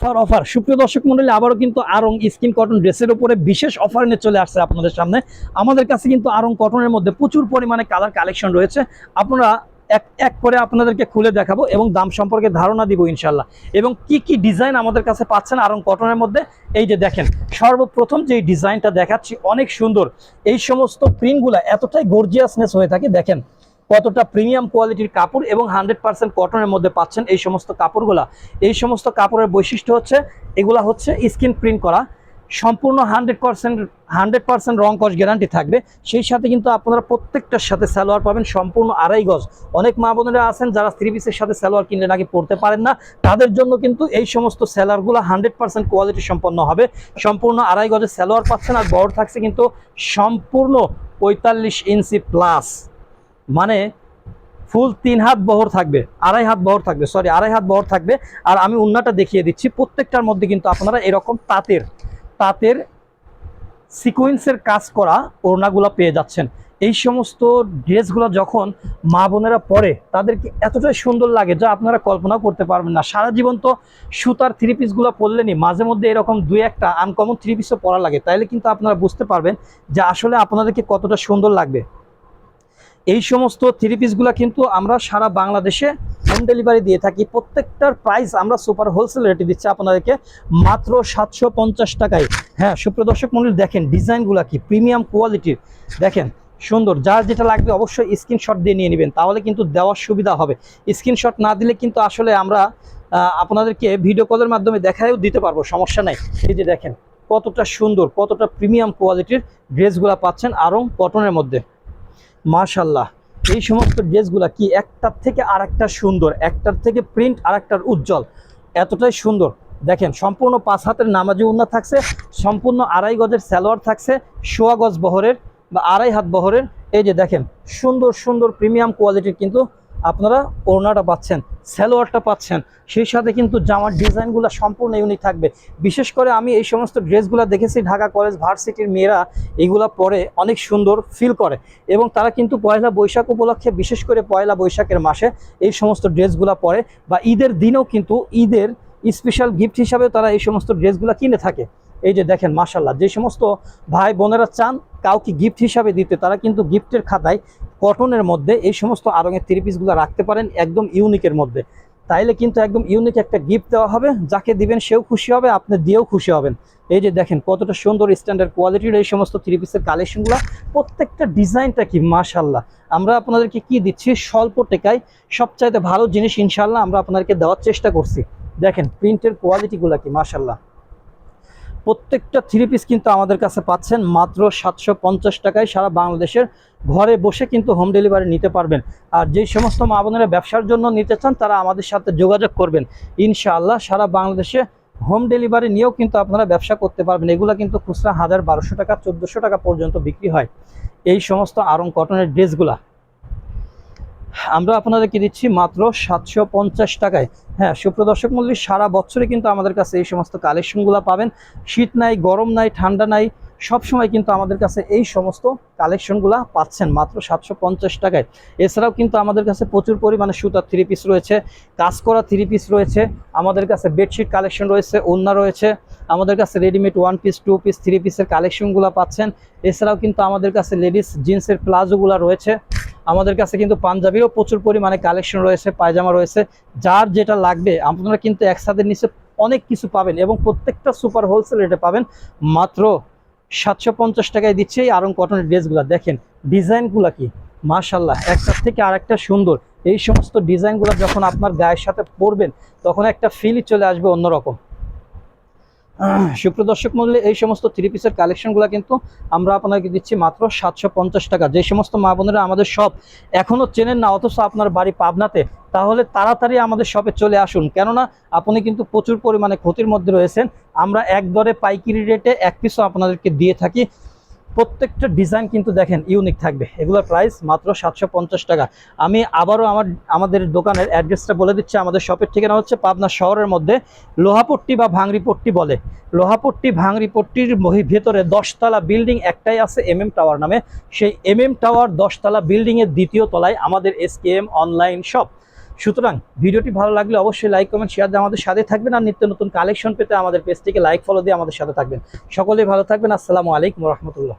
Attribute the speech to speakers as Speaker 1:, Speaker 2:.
Speaker 1: Offer offer. সুপ্রিয় দর্শক মন্ডলী, আবারও কিন্তু আরং স্কিন কটন ড্রেসের উপরে বিশেষ অফার নিয়ে চলে আসছে আপনাদের সামনে। আমাদের কাছে কিন্তু আরং কটনের মধ্যে প্রচুর পরিমাণে কালার কালেকশন রয়েছে। আপনারা এক এক করে আপনাদেরকে খুলে দেখাবো এবং দাম সম্পর্কে ধারণা দিব ইনশাল্লাহ এবং কি কি ডিজাইন আমাদের কাছে পাচ্ছেন আরং কটনের মধ্যে? এই যে দেখেন, সর্বপ্রথম যে ডিজাইনটা দেখাচ্ছি, অনেক সুন্দর। এই সমস্ত প্রিন্টগুলো এতটাই গর্জিয়াসনেস হয়ে থাকে, দেখেন। কতটা প্রিমিয়াম কোয়ালিটির কাপড় এবং হান্ড্রেড পার্সেন্ট কটনের মধ্যে পাচ্ছেন এই সমস্ত কাপড়গুলা? এই সমস্ত কাপড়ের বৈশিষ্ট্য হচ্ছে, এগুলা হচ্ছে স্কিন প্রিন্ট করা। সম্পূর্ণ হান্ড্রেড পার্সেন্ট হান্ড্রেড পার্সেন্ট রং কস গ্যারান্টি থাকবে। সেই সাথে কিন্তু আপনারা প্রত্যেকটার সাথে স্যালোয়ার পাবেন, সম্পূর্ণ আড়াই গজ। অনেক মা বোনেরা আছেন যারা থ্রি পিসের সাথে সালোয়ার কিনলে নাকি পড়তে পারেন না। তাদের জন্য কিন্তু এই সমস্ত স্যালোয়ারগুলো হান্ড্রেড পার্সেন্ট কোয়ালিটি সম্পন্ন হবে। সম্পূর্ণ আড়াই গজের স্যালোয়ার পাচ্ছেন আর বড় থাকছে কিন্তু সম্পূর্ণ পঁয়তাল্লিশ ইঞ্চি প্লাস মানে ফুল তিন হাত বহর থাকবে, আড়াই হাত বহর থাকবে সরি আড়াই হাত বহর থাকবে। আর আমি উন্নাটা দেখিয়ে দিচ্ছি, প্রত্যেকটার মধ্যে কিন্তু আপনারা এরকম তাঁতের তাঁতের সিকোয়েন্সের কাজ করা ওড়নাগুলো পেয়ে যাচ্ছেন। এই সমস্ত ড্রেসগুলো যখন মা বোনেরা পরে, তাদেরকে এতটাই সুন্দর লাগে যা আপনারা কল্পনাও করতে পারবেন না। সারা জীবন তো সুতার থ্রি পিসগুলো পরলেনি মাঝে মধ্যে এরকম দুই একটা আনকমন থ্রি পিসও পরা লাগে। তাইলে কিন্তু আপনারা বুঝতে পারবেন যে আসলে আপনাদেরকে কতটা সুন্দর লাগবে। এই সমস্ত থ্রি পিসগুলো কিন্তু আমরা সারা বাংলাদেশে হোম ডেলিভারি দিয়ে থাকি। প্রত্যেকটার প্রাইস আমরা সুপার হোলসেল রেটে দিচ্ছি আপনাদেরকে মাত্র সাতশো পঞ্চাশ টাকায়। হ্যাঁ সুপ্রদর্শক মন্ডলী, দেখেন ডিজাইনগুলো কি প্রিমিয়াম কোয়ালিটির দেখেন, সুন্দর, যার যেটা লাগবে অবশ্যই স্ক্রিনশট দিয়ে নিয়ে নেবেন, তাহলে কিন্তু দেওয়ার সুবিধা হবে। স্ক্রিনশট না দিলে কিন্তু আসলে আমরা আপনাদেরকে ভিডিও কলের মাধ্যমে দেখায়ও দিতে পারব, সমস্যা নাই। এই যে দেখেন, কতটা সুন্দর, কতটা প্রিমিয়াম কোয়ালিটির ড্রেসগুলো পাচ্ছেন আরও কটনের মধ্যে। মাশাল্লাহ এই সমস্ত ড্রেসগুলো কি একটার থেকে আর একটা সুন্দর, একটার থেকে প্রিন্ট আর একটার উজ্জ্বল? এতটাই সুন্দর। দেখেন, সম্পূর্ণ পাঁচ হাতের নামাজি উন্না থাকছে, সম্পূর্ণ আড়াই গজের স্যালোয়ার থাকছে, সোয়া গজ বহরের বা আড়াই হাত বহরের। এই যে দেখেন, সুন্দর সুন্দর প্রিমিয়াম কোয়ালিটির কিন্তু আপনারা ওড়নাটা পাচ্ছেন। সালোয়ারটা পাচ্ছেন। সেই সাথে কিন্তু জামার ডিজাইনগুলো সম্পূর্ণ ইউনিক থাকবে। বিশেষ করে আমি এই সমস্ত ড্রেসগুলো দেখেছি, ঢাকা কলেজ ভার্সিটির মেয়েরা এগুলা পরে অনেক সুন্দর ফিল করে। এবং তারা কিন্তু পয়লা বৈশাখ উপলক্ষে, বিশেষ করে পয়লা বৈশাখের মাসে এই সমস্ত ড্রেসগুলো পরে বা ঈদের দিনেও কিন্তু ঈদের স্পেশাল গিফট হিসাবে তারা এই সমস্ত ড্রেসগুলো কিনে থাকে। এই যে দেখেন মাসাল্লাহ যে সমস্ত ভাই বোনেরা চান কাউকে গিফট হিসাবে দিতে, তারা কিন্তু গিফটের খাতায় কটনের মধ্যে এই সমস্ত আরঙের থ্রি পিসগুলো রাখতে পারেন একদম ইউনিকের মধ্যে। তাইলে কিন্তু একদম ইউনিক একটা গিফট দেওয়া হবে, যাকে দিবেন সেও খুশি হবে, আপনি দিয়েও খুশি হবেন। এই যে দেখেন, কতটা সুন্দর স্ট্যান্ডার্ড কোয়ালিটির এই সমস্ত থ্রি পিসের কালেকশনগুলো প্রত্যেকটা ডিজাইনটা কি মাশাল্লাহ আমরা আপনাদেরকে কি দিচ্ছি, স্বল্প টেকায় সবচাইতে ভালো জিনিস ইনশাল্লাহ আমরা আপনাদেরকে দেওয়ার চেষ্টা করছি। দেখেন প্রিন্টের কোয়ালিটিগুলো কি মাশাল্লাহ প্রত্যেকটা থ্রি পিস কিন্তু আমাদের কাছে পাচ্ছেন মাত্র সাতশো পঞ্চাশ টাকায় সারা বাংলাদেশের ঘরে বসে কিন্তু হোম ডেলিভারি নিতে পারবেন। আর যেই সমস্ত মা বোনেরা ব্যবসার জন্য নিতে চান, তারা আমাদের সাথে যোগাযোগ করবেন। ইনশাআল্লাহ সারা বাংলাদেশে হোম ডেলিভারি নিয়েও কিন্তু আপনারা ব্যবসা করতে পারবেন। এগুলো কিন্তু খুচরা হাজার বারোশো টাকা, চোদ্দোশো টাকা পর্যন্ত বিক্রি হয়। এই সমস্ত আরং কটনের ড্রেসগুলা আমরা আপনাদেরকে দিচ্ছি মাত্র সাতশো পঞ্চাশ টাকায়। হ্যাঁ সুপ্রদর্শক মূল্য সারা বছরে কিন্তু আমাদের কাছে এই সমস্ত কালেকশনগুলো পাবেন। শীত নাই, গরম নাই, ঠান্ডা নাই সব সময় কিন্তু আমাদের কাছে এই সমস্ত কালেকশনগুলো পাচ্ছেন মাত্র সাতশো পঞ্চাশ টাকায়। এছাড়াও কিন্তু আমাদের কাছে প্রচুর পরিমাণে সুতার থ্রি পিস রয়েছে, কাজ করা থ্রি পিস রয়েছে, আমাদের কাছে বেডশিট কালেকশন রয়েছে ওন্না রয়েছে, আমাদের কাছে readymade one piece two piece three পিসের কালেকশনগুলো পাচ্ছেন। এছাড়াও কিন্তু আমাদের কাছে লেডিস জিন্সের প্লাজোগুলো রয়েছে। আমাদের কাছে কিন্তু পাঞ্জাবিরও প্রচুর পরিমাণে কালেকশন রয়েছে, পায়জামা রয়েছে। যার যেটা লাগবে, আপনারা কিন্তু একসাথে নিচে অনেক কিছু পাবেন এবং প্রত্যেকটা সুপার হোলসেল রেটে পাবেন। মাত্র সাতশো পঞ্চাশ টাকায় দিচ্ছে এই আরং কটনের ড্রেসগুলো। দেখেন, ডিজাইনগুলো কি? মাশাল্লাহ একটার থেকে আরেকটা সুন্দর। এই সমস্ত ডিজাইনগুলো যখন আপনার গায়ের সাথে পরবেন, তখন একটা ফিলই চলে আসবে অন্যরকম। সুপ্রদর্শক মূল্যে এই সমস্ত থ্রি পিসের কালেকশনগুলো কিন্তু আমরা আপনাকে দিচ্ছি মাত্র সাতশো পঞ্চাশ টাকা। যে সমস্ত মা বোনেরা আমাদের সব এখনও চেনেন না, অথচ আপনার বাড়ি পাবনাতে, তাহলে তাড়াতাড়ি আমাদের শপে চলে আসুন। কেননা আপনি কিন্তু প্রচুর পরিমাণে ক্ষতির মধ্যে রয়েছেন। আমরা একদরে পাইকারি রেটে এক পিসও আপনাদেরকে দিয়ে থাকি। প্রত্যেকটা ডিজাইন কিন্তু দেখেন ইউনিক থাকবে। এগুলোর প্রাইস মাত্র সাতশো পঞ্চাশ টাকা। আমি আবারও আমার, আমাদের দোকানের অ্যাড্রেসটা বলে দিচ্ছি। আমাদের শপের ঠিকানা হচ্ছে পাবনা শহরের মধ্যে লোহাপট্টি বা ভাঙড়িপট্টি বলে। লোহাপট্টি, ভাঙড়িপট্টির ভেতরে দশতলা বিল্ডিং একটাই আছে এম এম টাওয়ার নামে। সেই এম এম টাওয়ার দশতলা বিল্ডিংয়ের দ্বিতীয় তলায় আমাদের এস অনলাইন শপ সুতরাং ভিডিওটি ভালো লাগলে অবশ্যই লাইক কমেন্ট শেয়ার দিয়ে আমাদের সাথে থাকবেন আর নিত্য নতুন কালেকশন পেতে আমাদের পেজটিকে লাইক ফলো দিয়ে আমাদের সাথে থাকবেন। সকলেই ভালো থাকবেন। আসসালামু আলাইকুম রহমতুল্লাহ।